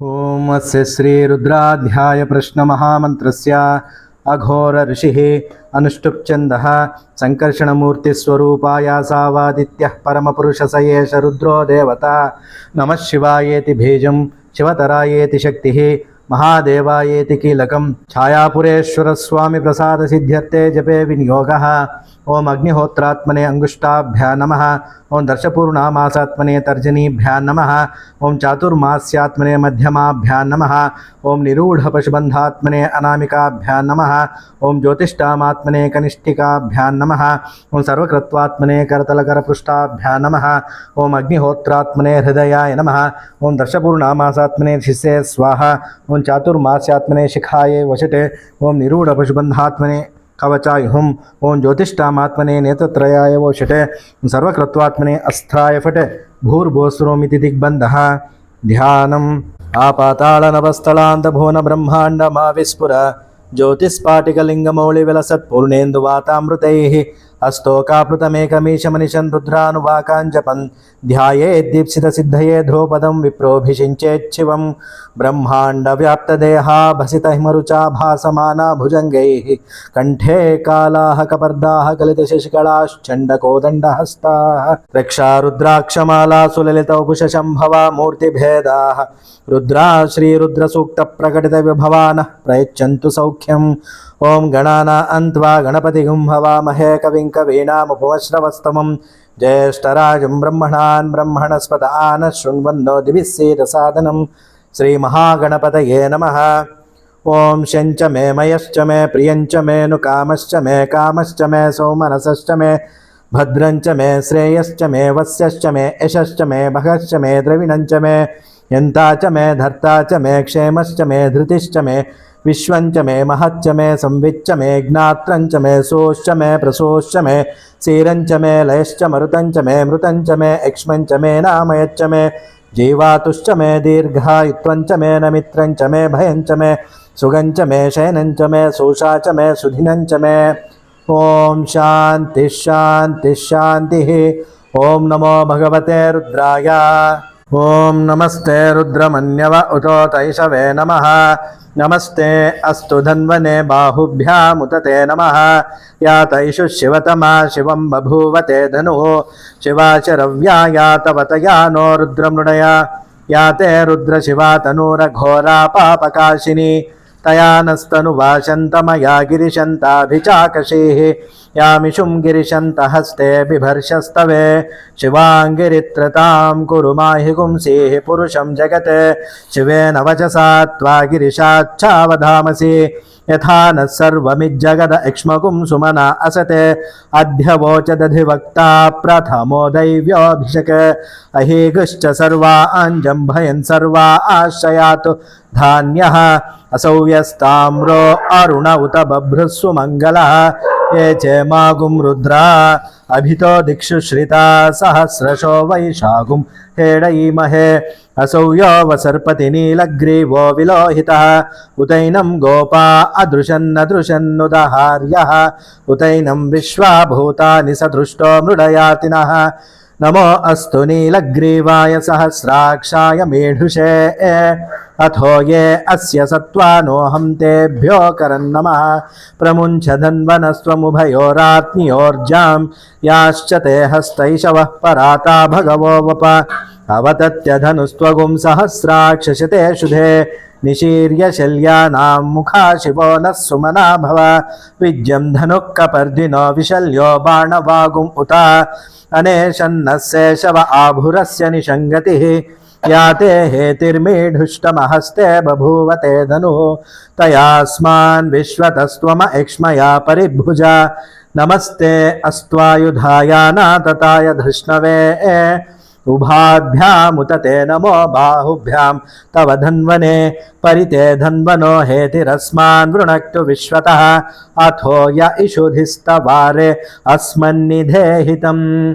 ఓం అస్య శ్రీరుద్రాధ్యాయ ప్రశ్నమహామంత్రస్య అఘోర ఋషి అనుష్టుప్ఛంద సంకర్షణమూర్తిస్వరూపాయాసావాదిత్య పరమపురుష సయేష రుద్రో దేవత. నమశివాయేతి బీజం శివతరాయేతి శక్తి మహాదేవాయేతి కీలకం. ఛాయాపురేశ్వరస్వామి ప్రసాద సిద్ధ్యర్థే జపే వినియోగ. ॐ अग्निहोत्रात्मने अङ्गुष्ठाभ्या नम। ओं दर्शपूर्णामासात्मने तर्जनीभ्यां नमः। ॐ चातुर्मास्यात्मने मध्यमाभ्यां नमः। ॐ निरूढपशुबन्धात्मने अनामिकाभ्यां नमः। ओं ज्योतिष्ठामात्मने कनिष्ठिकाभ्यां नमः। ॐ सर्वकृत्वात्मने करतलकरपृष्ठाभ्यां नम। ॐ अग्निहोत्रात्मने हृदयाय नम। ओं दर्शपूर्णामासात्मने शिष्ये स्वाहा। ॐ चातुर्मास्यात्मने शिखाये वशटे ॐ ಕವಚಾಯ್ ಹುಂ ಓಂ ಜ್ಯೋತಿಷ್ಠಾಮಾತ್ಮನೆ ನೇತತ್ರಯಾಯ ಓ ಷಟೆ ಸರ್ವಕೃತ್ವಾತ್ಮನೆ ಅಸ್ಥಾಯ ಫಟೆ ಭೂರ್ಭೋಸ್ರೋಮಿತಿ ದಿಗ್ಬಂಧ ಧ್ಯಾನಂ ಆಪಾತಾಳನವಸ್ಥಳಾಂತಭುವನ ಬ್ರಹ್ಮಾಂಡ ಮಾವಿಸ್ಫುರ ಜ್ಯೋತಿಸ್ಫಾಟಿಕಲಿಂಗಮೌಳಿವಿಲಸತ್ಪೂರ್ಣೇಂದು ವಾತಾಮೃತೈ అస్తోకాప్లుతమేకమీశమనిశన్ రుద్రానువాకాంజపన్ ధ్యాయే దీప్సిత సిద్ధయే ధ్రువపదం విప్రోభిషించేచ్చివం బ్రహ్మాండ వ్యాప్తదేహాభసిత హిమరుచా భాసమానా భుజంగై కంఠే కాళాహ కపర్దాహ కలిత శశికళాశ్చండ కోదండహస్తా రక్షా రుద్రాక్షమాలా సులలిత ఉపుష శంభవ మూర్తిభేదా రుద్రా శ్రీరుద్రసూక్త ప్రకటిత విభవాన ప్రయచ్చంతు సౌఖ్యం ఓం గణానా అంత్వా గణపతి హవామహే కవిం కవీనాముపమశ్రవస్తమం. జ్యేష్టరాజం బ్రహ్మణాన్ బ్రహ్మణస్పద ఆన శృణ్వన్నోదిభిస్సేద సాధనం శ్రీమహాగణపతయే నమ. ఓం శంచ మే మయశ్చ మే ప్రియంచ మేను కామశ్చ మే కామశ్చ మే సౌమనసశ్చ మే భద్రంచ మే శ్రేయశ్చ మే వస్యశ్చ మే యశశ్చ మే భగశ్చ మే ద్రవిణంచ మే యంతాచ మే ధర్తాచ మే క్షేమశ్చ మే ధృతిశ్చ మే విశ్వంచ మే మహచ్చ మే సంవిచ్చ మే జ్ఞాత్రంచ మే సోశ్చ మే ప్రసోశ్చ మే క్షీరంచ మే లయశ్చ మరుతంచ మే మృతంచ మే యక్ష్మంచ మే నామయచ్చ మే జీవాతుశ్చ మే దీర్ఘాయుత్వంచ మే నమిత్రంచ మే భయంచ మే సుగంచ మే శయనంచ మే సూషాచ మే సుధినంచ మే ఓం శాంతి శాంతి శాంతి ఓం నమో భగవతే రుద్రాయ ఓం నమస్తే రుద్రమన్యవ ఉతోతైషవే నమ. నమస్తే అస్తు ధన్వనే బాహుభ్యాముతతే నమ. యాతైషు శివతమా శివం బభూవతే ధను. శివాచరవ్యాయా తవతయా నో రుద్రమృణయ యాతే రుద్రశివా తనూరఘోరా పాపకాశిని. नस्तनुवाशन्तमया गिरिशन्ताभिचाकशीः यामिषुं गिरिशन्तहस्ते बिभर्षस्तवे शिवाङ्गिरित्रतां कुरु माहि पुंसीः पुरुषं जगत् शिवेन वचसा त्वा गिरिशाच्छावधामसि యథాన సర్వమిజ్జగద ఇక్ష్మకుం సుమన అసతే అధ్యవోచదధివక్త ప్రథమో దైవ్యోభిషక్ అహేగుశ్చ సర్వా అంజంభయన్ సర్వా ఆశ్రయాత్ ధాన్య అసౌవ్యస్తామ్రో అరుణ ఉత బభ్రుస్సు మంగళ ये चेमागुं रुद्रा अभितो दिक्षु श्रिता सहस्रशो वैशागुं हेडयीमहे असौ यो वसर्पति नीलग्रीवो विलोहितः उतैनं गोपा अदृशन्नदृशन्नुदहार्यः उतैनं विश्वाभूतानि सदृष्टो मृडयातिनः नमो अस्तु नीलग्रीवाय सहस्राक्षाय मेढुषे अथो ये अस्य सत्त्वानोऽहं तेभ्यो करन्नमः प्रमुञ्च धन्वनस्त्वमुभयोरात्म्योर्जां याश्च ते हस्तैषवः पराता भगवो वप अवतत्यधनुस्त्वगुं सहस्राक्षशते शुधे निशीर्य शल्यानां मुखा शिवो नः सुमना भव विद्यं धनुः कपर्दिनो विशल्यो बाणवागुम् उत अनेशन्नः शेषव आभुरस्य निषङ्गतिः या ते हेतिर्मीढुष्टमहस्ते बभूवते धनुः तयास्मान् विश्वतस्त्वम एक्ष्मया परिभुजा नमस्ते अस्त्वायुधायानातताय धृष्णवे उभाभ्यामुत ते नमो बाहुभ्यां तव धन्वने परिते धन्वनो हेतिरस्मान् वृणक्तु विश्वतः। अथो य इषुधिस्तवारे। अस्मन्निधेहितम्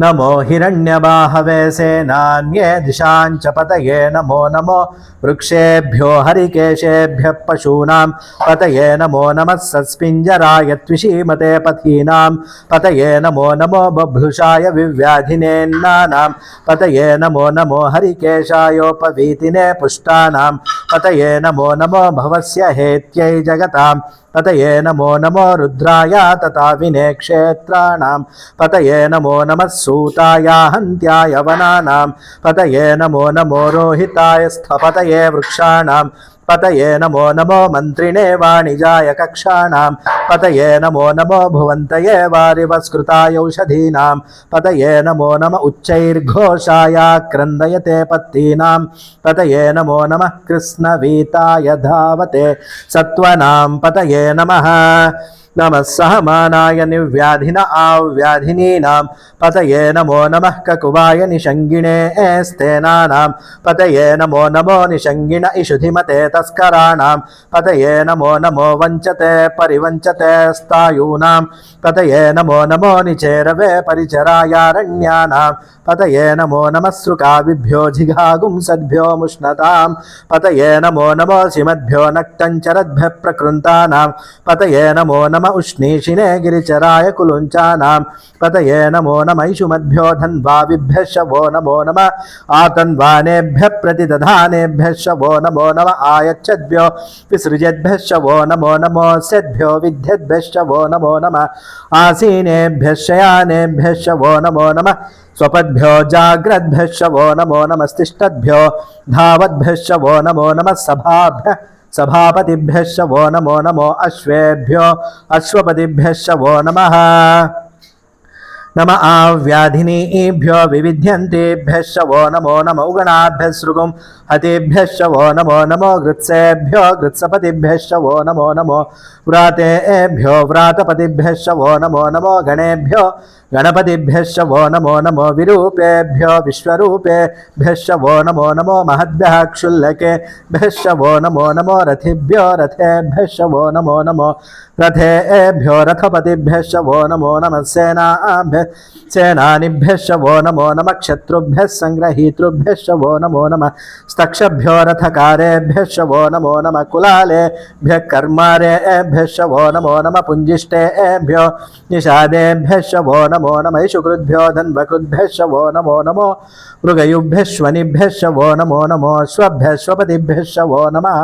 नमो हिरण्यबाहवे सेनान्ये दिशां च पतये नमो नमो वृक्षेभ्यो हरिकेशेभ्यः पशूनां पतये नमो नमः सत्स्पिञ्जराय त्विषीमते पथीनां पतये नमो नमो बभ्रुषाय विव्याधिनेन्नानां पतये नमो नमो हरिकेशायोपवीतिने पुष्टानां पतये नमो नमो भवस्य हेत्यै जगतां పతయే నమో నమో రుద్రాయ తథావినే క్షేత్రాణం పతయే నమో నమః సూతాయ హంత్యాయ వనానాం పతయే నమో నమో రోహితాయ స్థపతయే వృక్షాణం पतये नमो नमो मन्त्रिणे वाणिजाय कक्षाणां पतये नमो नमो भुवन्तये वारिवस्कृताय औषधीनां पतये नमो नम उच्चैर्घोषाय क्रन्दयते पत्तीनां पतये नमो नमः कृष्णवीताय धावते सत्त्वनां पतये नमः। నమస్సహమానాయ నివ్యాధిన ఆవ్యాధినీనాం పతయే నమో నమః కకువాయ నిషంగిణే స్థేనానాం పతయే నమో నమో నిషంగిణ ఇషుధిమతే తస్కరాణాం పతయే నమో నమో వంచతే పరివంచతే స్థాయూనాం పతయే నమో నమో నిచేరవే పరిచరాయారణ్యానాం పతయే నమో నమస్సుకావిభ్యో జిఘాగుం సద్భ్యో ముష్ణతాం పతయే నమో నమో సిమద్భ్యో నక్తంచరద్భ్య ప్రకృంతానాం పతయే నమో నమ नम उष्णीषिणे गिरिचराय कुलुञ्चानां पतये नमो नमैषुमद्भ्यो धन्वाविभ्यः शवो नमो नम आतन्वानेभ्यः प्रतिदधानेभ्यः शवो नमो नम आयच्छद्भ्यो विसृजेद्भ्यः शवो नमो नमोऽस्यद्भ्यो विद्यद्भ्यः शवो नमो नम आसीनेभ्यः शवो नमो नम स्वपद्भ्यो जाग्रद्भ्यः शवो नमो नमस्तिष्ठद्भ्यो धावद्भ्यः शवो नमो नमः सभाभ्यः सभापतिभ्यश्च वो नमो नमो अश्वेभ्यो, अश्वपतिभ्यश्च वो नमः। नम आव्याधिनीभ्यो विविध्यन्तेभ्यश्च वो नमो नम उगणाभ्यः हतेभ्यश्च वो नमो नमो गृत्सेभ्यो, गृत्सपतिभ्यश्च वो नमो नमो व्रातेभ्यो व्रातपतिभ्यश्च वो नमो नमो गणेभ्यो। गणपतिभ्यः शवो नमो नमो विरूपेभ्यो विश्वरूपेभ्यः शवो नमो नमो महद्भ्यः क्षुल्लकेभ्यः शवो नमो नमो रथिभ्यो रथेभ्यः शवो नमो नमो रथेभ्यो रथपतिभ्यः शवो नमो नमः सेनाभ्यः सेनानिभ्यः शवो नमो नमः क्षत्रुभ्यः सङ्ग्रहीतृभ्यः शवो नमो नमः स्तक्षभ्यो रथकारेभ्यः शवो नमो नमः कुलालेभ्यः कर्मारेभ्यः शवो नमो नमः पुञ्जिष्टेभ्यो निषादेभ्यः शवो नमो नमः शुकृद्भ्यो धन्वकृद्भ्यः शवो नमो नमो मृगयुभ्यः श्वनिभ्यः शवो नमो नमो श्वभ्यः श्वपतिभ्यः शवो नमः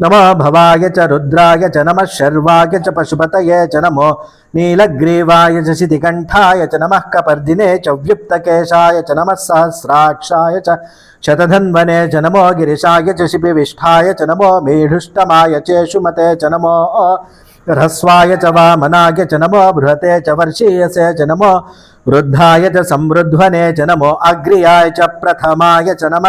नमो भवाय च रुद्राय च नमः शर्वाय च पशुपतये च नमो नीलग्रीवाय च शितिकण्ठाय च नमः कपर्दिने च व्युक्तकेशाय च नमः सहस्राक्षाय च शतधन्वने च नमो गिरिशाय च शिपिविष्ठाय च नमो मेढुष्टमाय चेषुमते च नमो హ్రస్వాయ చ వామనాయ చ నమో బృహతే చ వర్షీయసే చ నమో వృద్ధాయ చ సంవృధ్వనే చ నమో అగ్రియాయ చ ప్రథమాయ చ నమ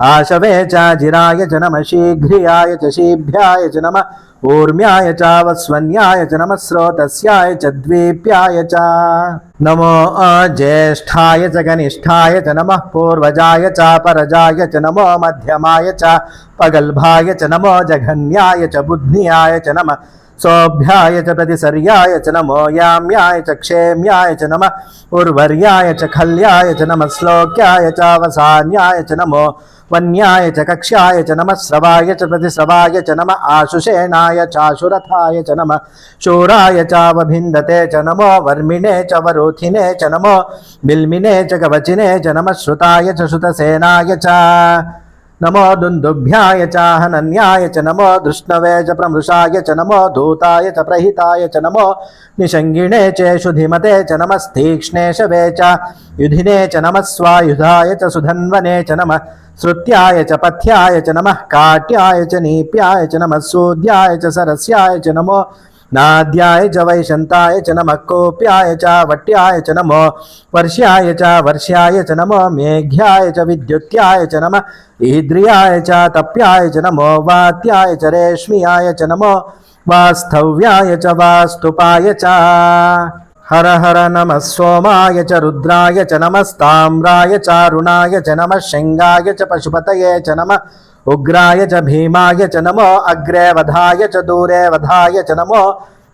ఆశవే చాజిరాయ చ నమ శీఘ్రియాయ చ శీభ్యాయ చ నమ ఊర్మ్యాయ చావస్వన్యాయ చ నమ శ్రోతస్యాయ చ ద్వీప్యాయ చ నమో జ్యేష్ఠాయ చ కనిష్టాయ చ నమ పూర్వజాయ చాపరజాయ చ నమో మధ్యమాయ చ పగల్భాయ చ నమో జఘన్యాయ చ బుధ్నియాయ చ నమ सौभ्याय च प्रतिसर्याय च नमो याम्याय च क्षेम्याय च नमः, उर्वर्याय च खल्याय च नमः, श्लोक्याय च वसान्याय च नमो, वन्याय च कक्ष्याय च नमः, स्रवाय च प्रतिस्रवाय च नमः, आशुषेणाय चाशुरथाय च नमः, शूराय चावभिन्दते च नमो, वर्मिणे च वरोथिने च नमो, बिल्मिने च कवचिने च नमः, श्रुताय च श्रुतसेनाय च। नमो दुन्दुभ्याय च हनन्याय च नमो दृष्णवे च प्रमृषाय च नमो धूताय च प्रहिताय च नमो निषङ्गिणे चेषु धिमते च नमस्तीक्ष्णे च युधिने च नमः स्वायुधाय च सुधन्वने च नमः श्रुत्याय च पथ्याय च नमः काट्याय च नीप्याय च नमः सूद्याय च सरस्याय च नमो నాద్యాయ చ వైశంతాయ చ నమ కోప్యాయ చ వట్యాయ చ నమో వర్ష్యాయ చ వర్ష్యాయ చ నమో మేఘ్యాయ చ విద్యుత్యాయ చ నమ ఈద్రియాయ చ తప్యాయ చ నమో వాత్యాయ చ రేష్మియాయ చ నమో వాస్తవ్యాయ చ వాస్తుపాయ చ హర హర నమ సోమాయ చ రుద్రాయ చ నమస్తామ్రాయ చారుణాయ చ నమ శంగాయ చ పశుపతయే చ నమ ఉగ్రాయ చ భీమాయ చ నమో అగ్రే వధాయ చ దూరే వధాయ చ నమో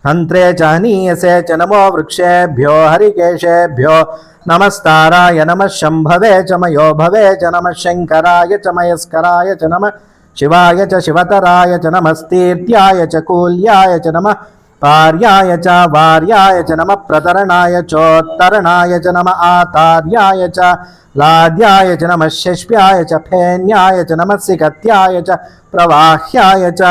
హంత్రే చానీయసే చ నమో వృక్షేభ్యో హరికేశేభ్యో నమస్తారాయ నమ శంభవే చ మయోభవే చ నమ శంకరాయ చ మయస్కరాయ చ నమ శివాయ చ శివతరాయ చ నమస్తీర్త్యాయ చ కూల్యాయ చ నమ च पार्याय च, वार्याय च, नमः प्रतरणाय चोत्तरणाय च, नमः आतार्याय च, लाद्याय च, नमः शिष्प्याय च, फेन्याय च, नमः सिकत्याय च, प्रवाह्याय च,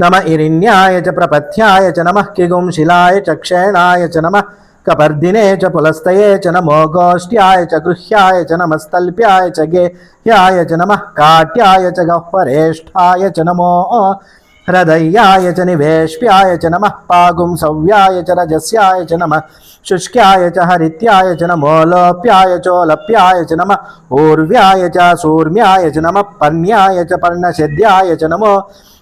नम इरिण्याय च, प्रपथ्याय च, नमः किगुंशिलाय च, क्षेणाय च, नमः कपर्दिने च, पुलस्तये च, नमो गोष्ठ्याय च, गृह्याय च नमस्तल्प्याय च, गेह्याय च, नमः काट्याय च, गह्वरेष्ठाय च, नमो హ్రదయ్యాయ చ నివేష్ప్యాయ చ నమ పాగుం సవ్యాయ చ రజస్యాయ చ నమ శుష్క్యాయ చ హరిత్యాయ చ నమో లోప్యాయ చోలప్యాయ చ నమ ఊర్వ్యాయ చ సూర్మ్యాయ చ నమ పర్ణ్యాయ చ పర్ణశద్యాయ చ నమో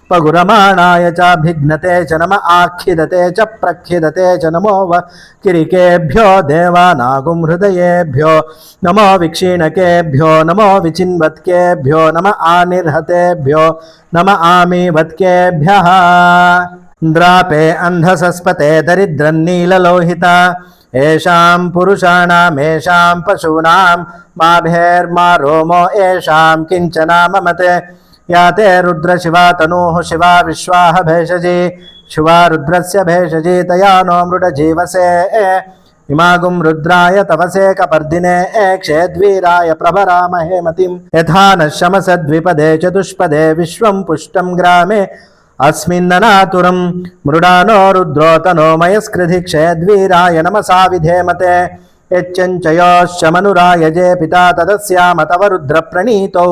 पगुरमाणाय च भिघ्नते च नम आखिदते च प्रखिदते च नमो व किरिकेभ्यो देवानागुं हृदयेभ्यो नमो विक्षीणकेभ्यो, नमो विचिन्वत्केभ्यो, नम आनिर्हतेभ्यो, नम आमीवत्केभ्यः। द्रापे अन्धसस्पते दरिद्रन्नीललोहिता, येषां पुरुषाणामेषां पशूनां, माभेर्मा रोमो, येषां किञ्चना ममते। या ते रुद्रशिवा तनूः शिवा विश्वाः भेषजी शिवा रुद्रस्य भेषजी तया नो मृडजीवसे इमागुं रुद्राय तवसे कपर्दिने क्षेद्वीराय प्रभरामहे मतिं यथा नः शमसद्विपदे चतुष्पदे विश्वं पुष्टं ग्रामे अस्मिन्ननातुरं मृडानो रुद्रोतनो मयस्कृधि क्षेद्वीराय नमसा विधेमते यच्चञ्चयोश्चमनुरायजे पिता तदस्याम तव रुद्रप्रणीतौ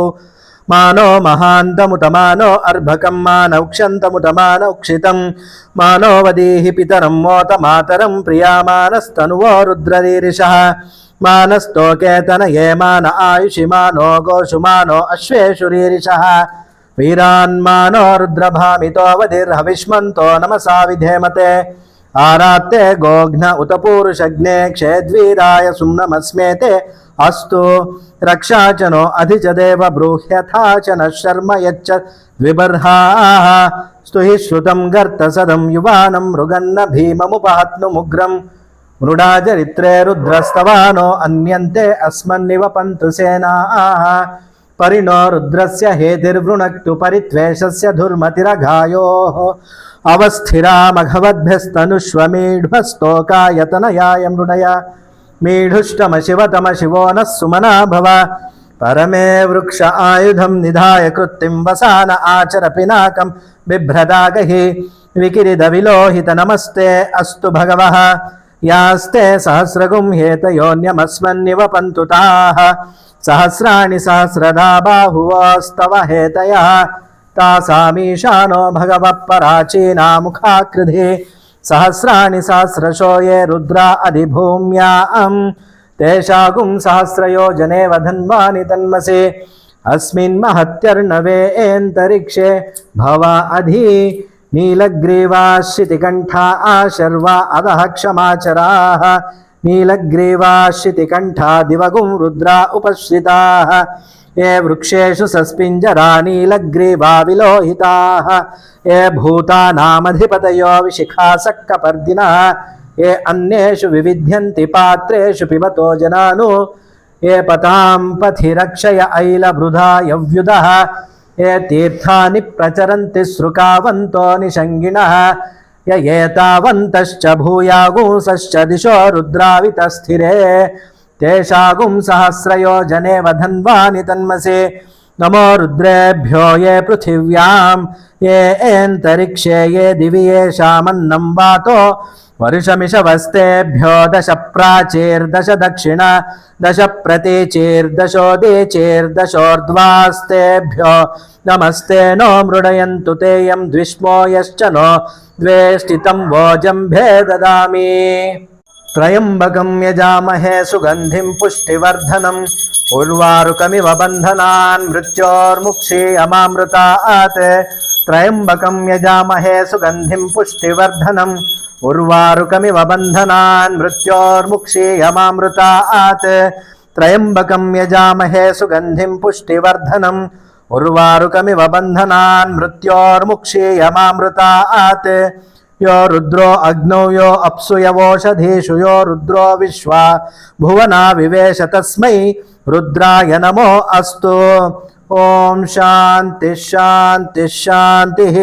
మానో మహాంతముటమానో అర్భకం మానౌక్షంతముటమానౌక్షితం మానోవదీహి పితరం మోత మాతరం ప్రియామానస్తనువో రుద్రదీరిష మానస్తోకేతన ఏ మాన ఆయుషిమానో గోషుమానో అశ్వేషురీరిష వీరాన్మానో రుద్రభామితో వదిర్హవిష్మంతో నమసా విధేమతే ఆరాత్తే గోఘ్న ఉత పూరుషగ్నే క్షేద్వీరాయ సుమ్నమస్మేతే అస్తు రక్షాచనో అధిచదేవ బ్రూహ్యథాచన శర్మ యచ్చ ద్విబర్హాః స్తుహి శ్రుతం గర్త సదం యువానం మృగన్న భీమముపహత్నుముగ్రం మృడాచరిత్రే రుద్రస్తవానో అన్యంతే అస్మన్నివ పంతు సేనాః పరిణో రుద్రస్య హేతిర్వృణక్తు పరిత్వేషస్య ధుర్మతిరఘాయోః అవస్థిరామఘవద్భ్యస్తనుష్వమీఢ్వస్తోకాయతనయాయ మృడయ మీఢుష్టమ శివతమ శివో నః సుమనా భవ పరమే వృక్ష ఆయుధం నిధాయ కృత్తిం వసాన ఆచర పినాకం బిభ్రదాగహి వికిరిద విలోహిత నమస్తే అస్తు భగవ యాస్తే సహస్రగుం హేతయోన్యమస్మన్నివ పంతు సహస్రాణి సహస్రదా బాహువాస్తవ హేతయ यास्ते सहस्रगुं हेतयोन्यमस्मन्निव पन्तु ताः सहस्राणि सहस्रधा बाहुवोस्तव हेतयः तासामीशानो भगवः पराचीनामुखाकृधि सहस्राणि सहस्रशो ये रुद्रा अधिभूम्याम् तेषागुं सहस्रयोजने वधन्वानि तन्मसे अस्मिन् महत्यर्णवेऽन्तरिक्षे भवा अधि नीलग्रीवाश्रितिकण्ठा आशर्वा अधः क्षमाचराः नीलग्रीवाश्रितिकण्ठा दिवगुं रुद्रा उपश्रिताः ఏ వృక్షేషు సస్పింజరానీలగ్రీవా విలోహితా ఏ భూతానామధిపతయో విశిఖాసక్కపర్దిన ఏ అన్నేషు వివిధ్యంతి పాత్రేషు పిబతో జనాను ఏ పతాం పథిరక్షయ ఐలభృధా యవ్యుధ ఏ తీర్థాని ప్రచరంతి సృకావంతో నిషంగిణ ఏతావంతశ్చ భూయాగూంసశ్చ దిశో రుద్రావిత స్థిరే తేషాగుం సహస్రయోజనే వధన్వాని తన్మసే నమో రుద్రేభ్యో ఏ పృథివ్యాం ఏ ఏంతరిక్షే ఏ దివి ఏషామన్నం వాతో వరుషమిషవస్తేభ్యో దశ ప్రాచీర్దశ దక్షిణ దశ ప్రతీచీర్దశో దీచీర్దశోర్ధ్వాస్తేభ్యో నమస్తే నో మృడయంతు తేయం ద్విష్మో యశ్చ నో ద్వేష్టితం వోజంభే దదామి త్రయంబకం యజామహే సుగంధిం పుష్టివర్ధనం ఉర్వారుకమివ బంధనాన్ మృత్యోర్ముక్షీయమామృతాత్ త్రయంబకం యజామహే సుగంధిం పుష్టివర్ధనం ఉర్వారుకమివ బంధనాన్ మృత్యోర్ముక్షీయమామృతాత్ త్రయంబకం యజామహే సుగంధిం పుష్టివర్ధనం ఉర్వారుకమివ బంధనాన్ మృత్యోర్ముక్షీయమామృతాత్ यो रुद्रो अग्नौ यो अप्सु यवोषधीषु यो रुद्रो विश्वा भुवना विवेश तस्मै रुद्राय नमो अस्तु ॐ शान्तिः शान्तिः शान्तिः